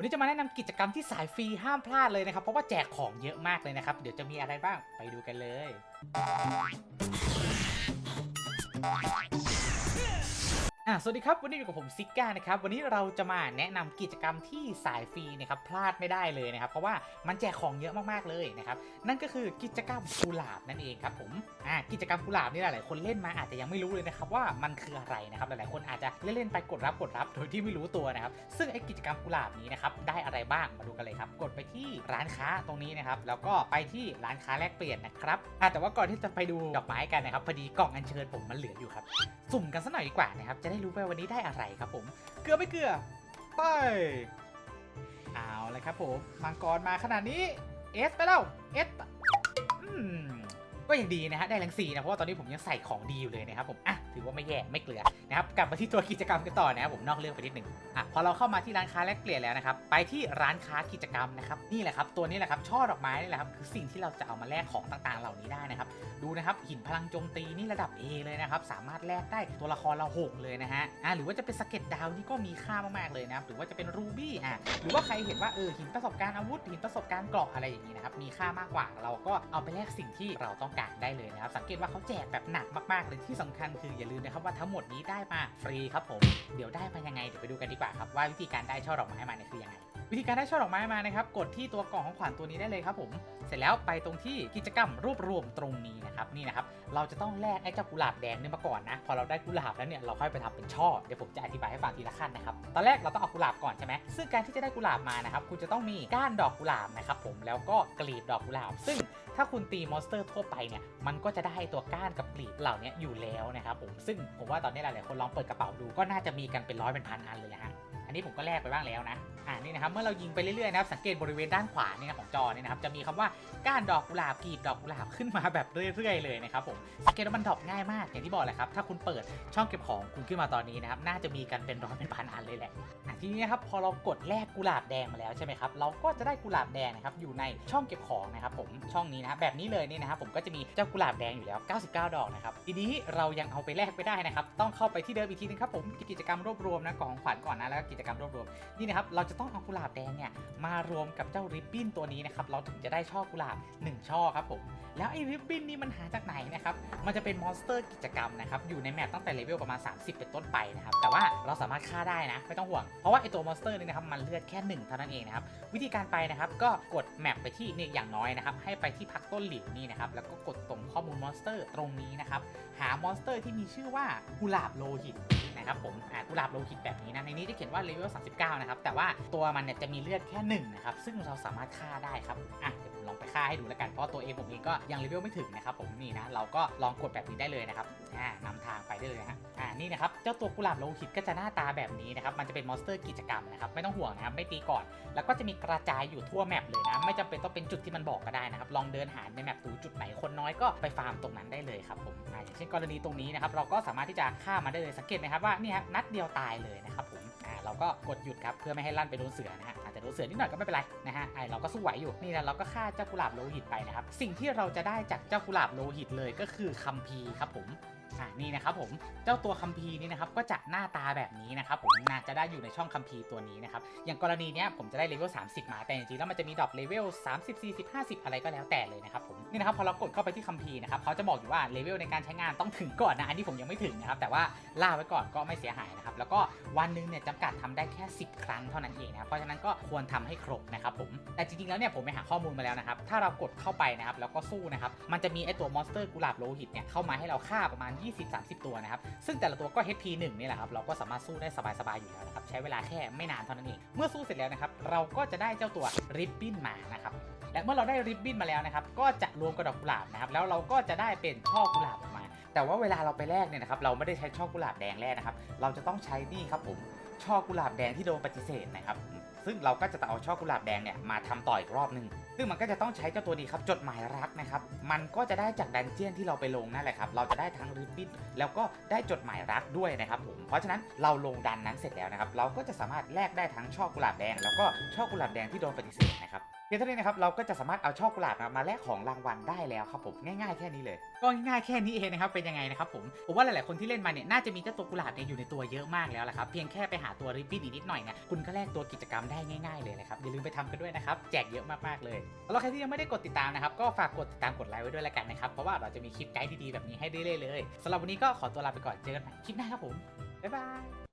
วันนี้จะมาแนะนำกิจกรรมที่สายฟรีห้ามพลาดเลยนะครับ เพราะว่าแจกของเยอะมากเลยนะครับ เดี๋ยวจะมีอะไรบ้างไปดูกันเลย อะสวัสดีครับ วันนี้อยู่กับผมซิก้านะครับ วันนี้เราจะมาแนะนำกิจกรรมที่สายฟรีนะครับพลาดไม่ได้เลยนะครับ เพราะว่ามันแจกของเยอะมากๆเลยนะครับ นั่นก็คือกิจกรรมกุหลาบนั่นเองครับผมอ่ากิจกรรมกุหลาบนี่หลายๆคนเล่นมาอาจจะยังไม่รู้เลยนะครับว่ามันคืออะไรนะครับหลายๆคนอาจจะเล่นๆไปกดรับกดรับ โดยที่ไม่รู้ตัวนะครับ ซึ่งไอ้กิจกรรมกุหลาบนี้นะครับได้อะไรบ้างมาดูกันเลยครับ กดไปที่ร้านค้าตรงนี้นะครับแล้วก็ไปที่ร้านค้าแลกเปลี่ยนนะครับอะแต่ว่าก่อนที่จะไปดูดอกไม้กันนะครับพอดีกล่องอัญเชิญผมมันเหลืออยู่ครับสุ่มกันสักหน่อยดีกว่านะครับจะได้รู้ไปวันนี้ได้อะไรครับผม เกลือไม่เกลือ ไป เอาเลยครับผม มังกรมาขนาดนี้ เอสไปแล้ว เอสอืม ก็ยังดีนะฮะได้แรงสีนะเพราะว่าตอนนี้ผมยังใส่ของดีอยู่เลยนะครับผมอะถือว่าไม่แย่ไม่เกลือนะครับกลับมาที่ตัวกิจกรรมกันต่อนะครับผมนอกเรื่องไปนิดหนึ่งอะพอเราเข้ามาที่ร้านค้าแลกเปลี่ยนแล้วนะครับไปที่ร้านค้ากิจกรรมนะครับนี่แหละครับตัวนี้แหละครับช่อดอกไม้นี่แหละครับคือสิ่งที่เราจะเอามาแลกของต่างๆ เหล่านี้ได้นะครับดูนะครับหินพลังโจมตีนี่ระดับ A เลยนะครับสามารถแลกได้ตัวละครเราหกเลยนะฮะอะหรือว่าจะเป็นสเก็ตดาวนี่ก็มีค่ามากๆเลยนะครับหรือว่าจะเป็นรูบี้อะหรือว่าใครเห็นว่าเออหินประสบการณ์อาวุธหินประสบการณ์เกราะอะไรอย่างนี้นะครับมีค่ามากกว่าเราก็เอาไปแลกสิ่งที่เราต้องการได้เลยนะครับสังเกตว่าเขาแจกแบบหนักมากๆเลยที่สำคัญคืออย่าลืมนะครับว่าทั้งหมดนี้ได้มาฟรีครับผมเดี๋ยวได้มายังไงเดี๋ยวไปดูกันดีกว่าครับว่าวิธีการได้ช่อดอกไม้มาเนี่ยคือยังไง วิธีการได้ช่อดอกไม้มานะครับ กดที่ตัวกล่องของขวัญตัวนี้ได้เลยครับผมเสร็จแล้วไปตรงที่กิจกรรมรวบรวมตรงนี้นะครับนี่นะครับเราจะต้องแลกไอ้เจ้ากุหลาบแดงเนี่ยมาก่อนนะพอเราได้กุหลาบแล้วเนี่ยเราค่อยไปทำเป็นช่อเดี๋ยวผมจะอธิบายให้ฟังทีละขั้นนะครับตอนแรกเราต้องเอากุหลาบก่อนใช่ไหมซึ่งการที่จะได้กุหลาบมานะครับคุณจะต้องมีก้านดอกกุหลาบนะครับผมแล้วก็กลีบดอกกุหลาบ ซึ่งถ้าคุณตีมอนสเตอร์ทั่วไปเนี่ยมันก็จะได้ตัวก้านกับกลีบเหล่านี้อยู่แล้วนะครับผมซึ่งผมว่าตอนนี้หลายๆคนลองเปิดกระเป๋าดูก็น่าจะมีกันเป็นร้อยเป็นพันอันเลยฮะอันนี้ผมก็แลกไปบ้างแล้วนะ อ่านี่นะครับเมื่อเรายิงไปเรื่อยๆนะครับสังเกตบริเวณด้านขวาเนี่นะของจอเนี่ยนะครับจะมีคำว่าก้านดอกกุหลาบกีบดอกกุหลาบขึ้นมาแบบเรื่อยๆเลยนะครับผมสังเกตว่ามันดอปง่ายมากอย่างที่บอกแหละครับถ้าคุณเปิดช่องเก็บของคุณขึ้นมาตอนนี้นะครับน่าจะมีกันเป็นร้อยเป็นพันอันเลยแหละทีนี้นะครับพอเรากดแลกกุหลาบแดงมาแล้วใช่ไหมครับเราก็จะได้กุหลาบแดงนะครับอยู่ในช่องเก็บของนะครับผมช่องนี้นะบแบบนี้เลยนี่นะครับผมก็จะมีเจ้ากุหลาบแดงอยู่แล้ว 99 ดอกนะครับทีนี้เรายังเอาไปแลกไม่ได้นะครับต้องเข้าไปที่เดิมอีกทีนึงครับผมกิจกรรมรวบรวมนะกล่องของขวัญก่อนนะแล้วก็กิจกรรมรวบรวมนี่นะครับเราจะต้องเอากุหลาบแดงเนี่ยมารวมกับเจ้าริบบิ้นตัวนี้นะครับเราถึงจะได้ช่อกุหลาบ 1 ช่อครับผมแล้วไอ้ริบบิ้นนี่มันหาจากไหนนะครับมันจะเป็นมอนสเตอร์กิจกรรมนะครับอยู่ในแมปตั้งแต่เลเวลประมาณ 30 เป็นต้นไปนะครับแต่ว่าเราสามารถฆ่าได้นะไม่ต้องห่วงเพราะว่าไอ้ตัวมอนสเตอร์นี่นะครับมันเลือดแค่1เท่านั้นเองนะครับวิธีการไปนะครับก็กดแมปไปที่นี่อย่างน้อยนะครับให้ไปที่พักต้นหลิวนี่นะครับแล้วก็กดตรงข้อมูลมอนสเตอร์ตรงนี้นะครับหามอนสเตอร์ที่มีชื่อว่ากุหลาบโลหิต นะครับผมกุหลาบโลหิตแบบนี้นะในนี้จะเขียนว่าเลเวล39 นะครับแต่ว่าตัวมันเนี่ยจะมีเลือดแค่1นะครับซึ่งเราสามารถฆ่าได้ครับอะเลองไปฆ่าให้ดูแล้วกันเพราะตัวเองผมเองก็ยังเลเวลไม่ถึงนะครับผมนี่นะเราก็ลองกดแบบนี้ได้เลยนะครับอ่านำทางไปได้เลยฮะอ่านี่นะครับเจ้าตัวกุหลาบโลหิตก็จะหน้าตาแบบนี้นะครับมันจะเป็นมอนสเตอร์กิจกรรมนะครับไม่ต้องห่วงนะครับไม่ตีก่อน แล้วก็จะมีกระจายอยู่ทั่วแมปเลยนะไม่จำเป็นต้องเป็นจุดที่มันบอกก็ได้นะครับลองเดินหาในแมปดูจุดไหนคนน้อยก็ไปฟาร์มตรงนั้นได้เลยครับผมอ่าอย่างเช่นกรณีตรงนี้นะครับเราก็สามารถที่จะฆ่ามันได้เลยสังเกตไหมครับว่านี่ครับนัดเดียวตายเลยนะครับผม เราก็กดหยุดครับเพื่อไม่ให้ลั่นไปโดนเสือนะฮะอาจจะโดนเสือนิดหน่อยก็ไม่เป็นไรนะฮะไอเราก็สู้ไหวอยู่นี่นะเราก็ฆ่าเจ้ากุหลาบโลหิตไปนะครับสิ่งที่เราจะได้จากเจ้ากุหลาบโลหิตเลยก็คือคัมภีร์ครับผม อ่านี่นะครับผมเจ้าตัวคัมภีร์นี่นะครับก็จะหน้าตาแบบนี้นะครับผมน่าจะได้อยู่ในช่องคัมภีร์ตัวนี้นะครับอย่างกรณีเนี้ยผมจะได้เลเวล30 มาแต่จริงๆแล้วมันจะมีดรอปเลเวล30 40 50 อะไรก็แล้วแต่เลยนะครับผมนี่นะครับพอเรากดเข้าไปที่คัมภีร์นะครับเขาจะบอกอยู่ว่าเลเวลในการใช้งานต้องถึงก่อนนะอันนี้ผมยังไม่ถึงนะครับแต่ว่าล่าไว้ก่อนก็ไม่เสียหายนะครับแล้วก็วันนึงเนี่ยจำกัดทำได้แค่ 10 ครั้งเท่านั้นเองนะครับเพราะฉะนั้นก็ควรทำให้ครบนะครับผมแต่จริงๆแล้วเนี่ยผมไปหาข้อมูลมาแล้วนะครับถ้าเรากดเข้าไปนะครับแล้วก็สู้นะครับมันจะมีไอตัวมอนสเตอร์กุหลาบโลหิตเนี่ยเข้ามาให้เราฆ่าประมาณ20-30 ตัวนะครับ ซึ่งแต่ละตัวก็ HP 1นี่แหละครับ เราก็สามารถสู้ได้สบายๆอยู่แล้วนะครับ ใช้เวลาแค่ไม่นานเท่านั้นเอง เมื่อสู้เสร็จแล้วนะครับ เราก็จะได้เจ้าตัวริบบิ้นมานะครับ และเมื่อเราได้ริบบิ้นมาแล้วนะครับ ก็จะรวมกับดอกกุหลาบนะครับ แล้วเราก็จะได้เป็นช่อกุหลาบออกมา แต่ว่าเวลาเราไปแลกเนี่ยนะครับเราไม่ได้ใช้ช่อกุหลาบแดงแรกนะครับ เราจะต้องใช้นี่ครับผมช่อกุหลาบแดงที่โดนปฏิเสธนะครับ ซึ่งเราก็จะเอาช่อกุหลาบแดงเนี่ยมาทำต่ออีกรอบหนึ่งซึ่งมันก็จะต้องใช้เจ้าตัวนี้ครับจดหมายรักนะครับ มันก็จะได้จากดันเจียนที่เราไปลงนั่นแหละครับ เราจะได้ทั้งริบบิ้นแล้วก็ได้จดหมายรักด้วยนะครับผมเพราะฉะนั้นเราลงดันนั้นเสร็จแล้วนะครับ เราก็จะสามารถแลกได้ทั้งช่อกุหลาบแดง แล้วก็ช่อกุหลาบแดงที่โดนปฏิเสธนะครับ พียงเท่านี้นะครับเราก็จะสามารถเอาช่อกุหลาบมาแลกของรางวัลได้แล้วครับผมง่ายๆแค่นี้เลย ก็ง่ายๆแค่นี้เองนะครับเป็นยังไงนะครับผมผมว่าหลายๆคนที่เล่นมาเนี่ยน่าจะมีเจ้าตัวกุหลาบเนี่ยอยู่ในตัวเยอะมากแล้วละครับเพียงแค่ไปหาตัวริบบิ้นอีกนิดหน่อยเนี่ยคุณก็แลกตัวกิจกรรมได้ง่ายๆเลยนะครับอย่าลืมไปทำกันด้วยนะครับแจกเยอะมากๆเลยแล้วใครที่ยังไม่ได้กดติดตามนะครับก็ฝากกดติดตามกดไลค์ไว้ด้วยแล้วกันนะครับเพราะว่าเราจะมีคลิปไกด์ดีๆแบบนี้ให้เรื่อยๆเลยสำหรับวันนี้ก็ขอตัวลาไปก่อนเจอกันใหม่คลิปหน้าครับผมบ๊ายบาย